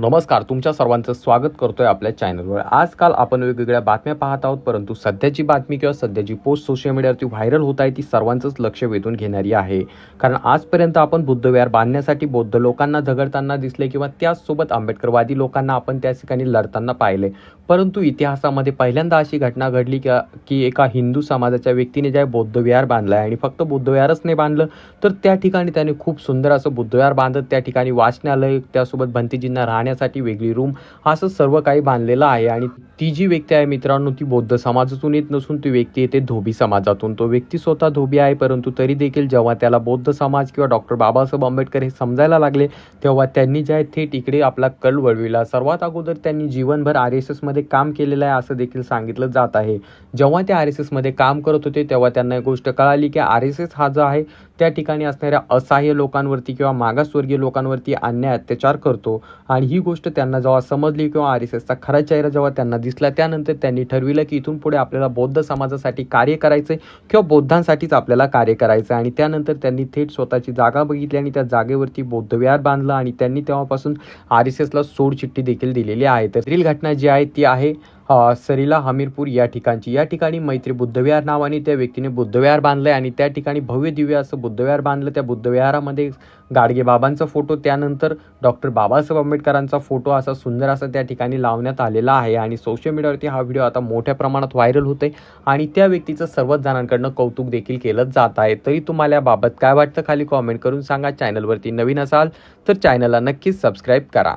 नमस्कार तुमच्या सर्वांचं स्वागत करतोय आपल्या चॅनलवर. आजकाल आपण वेगवेगळ्या बातम्या पाहत आहोत परंतु सध्याची बातमी किंवा सध्याची पोस्ट सोशल मीडियावरती व्हायरल होत आहे ती सर्वांचंच लक्ष वेधून घेणारी आहे. कारण आजपर्यंत आपण बुद्धविहार बांधण्यासाठी बौद्ध लोकांना झगडताना दिसले किंवा त्याचसोबत आंबेडकरवादी लोकांना आपण त्या ठिकाणी लढताना पाहिले. परंतु इतिहासामध्ये पहिल्यांदा अशी घटना घडली की एका हिंदू समाजाच्या व्यक्तीने ज्या बौद्धविहार बांधला आहे आणि फक्त बुद्धविहारच नाही बांधलं तर त्या ठिकाणी त्याने खूप सुंदर असं बुद्धविहार बांधत त्या ठिकाणी वाचनालय त्यासोबत भंतीजींना राहण्या राहण्यासाठी वेगळी रूम असं सर्व काही बांधलेलं आहे. आणि ती जी व्यक्ती आहे मित्रांनो ती बौद्ध समाजातून येत नसून ती व्यक्ती येते धोबी समाजातून. तो व्यक्ती स्वतः धोबी आहे परंतु तरी देखील जेव्हा त्याला बौद्ध समाज किंवा डॉक्टर बाबासाहेब आंबेडकर हे समजायला लागले तेव्हा त्यांनी जे आहे थेट इकडे आपला कल वळविला. सर्वात अगोदर त्यांनी जीवनभर आर एस एसमध्ये काम केलेलं आहे असं देखील सांगितलं जात आहे. जेव्हा ते आर एस एसमध्ये काम करत होते तेव्हा त्यांना एक गोष्ट कळाली की आर एस एस हा जो आहे त्या ठिकाणी असणाऱ्या असहाय्य लोकांवरती किंवा मागासवर्गीय लोकांवरती अन्याय अत्याचार करतो. आणि ही गोष्ट त्यांना जेव्हा समजली किंवा आर एस एसचा खरा चेहरा जेव्हा त्यांना दिसला त्यानंतर त्यांनी ठरविलं की इथून पुढे आपल्याला बौद्ध समाजासाठी कार्य करायचं किंवा बौद्धांसाठीच आपल्याला कार्य करायचं आणि त्यानंतर त्यांनी थेट स्वतःची जागा बघितली आणि त्या जागेवरती बौद्धविहार बांधला. आणि त्यांनी तेव्हापासून आर एस एसला सोडचिठ्ठी देखील दिलेली आहे. तर घटना जी आहे ती आहे सरीला हमीरपूर या ठिकाणची. या ठिकाणी मैत्री बुद्धविहार नावाने त्या व्यक्तीने बुद्धविहार बांधलंय आणि त्या ठिकाणी भव्य दिव्य असं बुद्धविहार बांधलं. त्या बुद्धविहारामध्ये गाडगे बाबांचा फोटो त्यानंतर डॉक्टर बाबासाहेब आंबेडकरांचा फोटो असा सुंदर असा त्या ठिकाणी लावण्यात आलेला आहे आणि सोशल मीडियावरती हा व्हिडिओ आता मोठ्या प्रमाणात व्हायरल होतोय आणि त्या व्यक्तीचं सर्वच जणांकडनं कौतुक देखील केलं जात आहे. तरी तुम्हाला याबाबत काय वाटतं खाली कॉमेंट करून सांगा. चॅनलवरती नवीन असाल तर चॅनलला नक्कीच सबस्क्राईब करा.